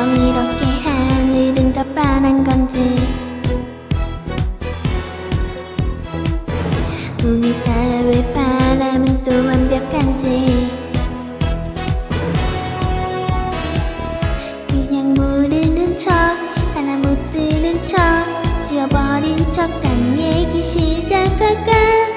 어쩜 이렇게 하늘은 더 빤한 건지. 오늘따라 왜 바람은 또 완벽한지. 그냥 모르는 척 하나 못 들은 척 지워버린 척한 얘기 시작할까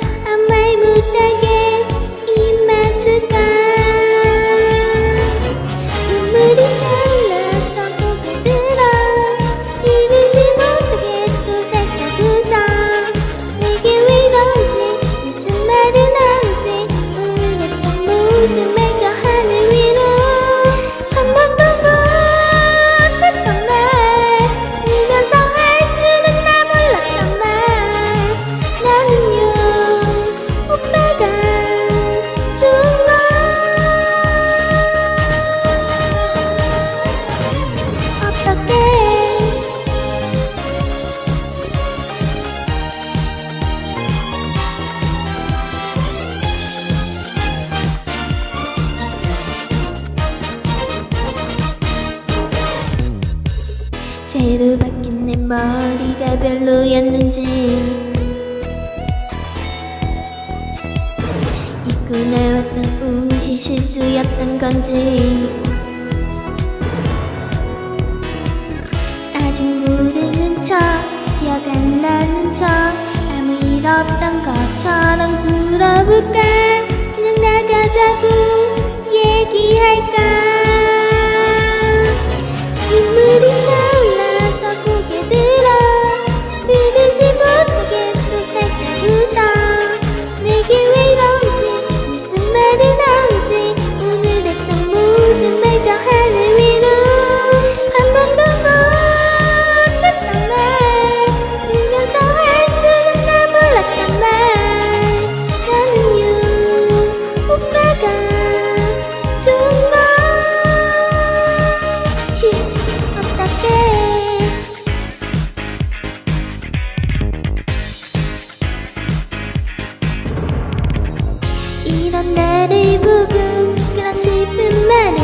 내 머리가 별로였는지. 입고 나왔던 옷이 실수였던 건지. 아직 모르는 척 기억 안 나는 척 아무 일 없던 것처럼 굴어볼까 이런 나를 보고 그런 슬픈 말을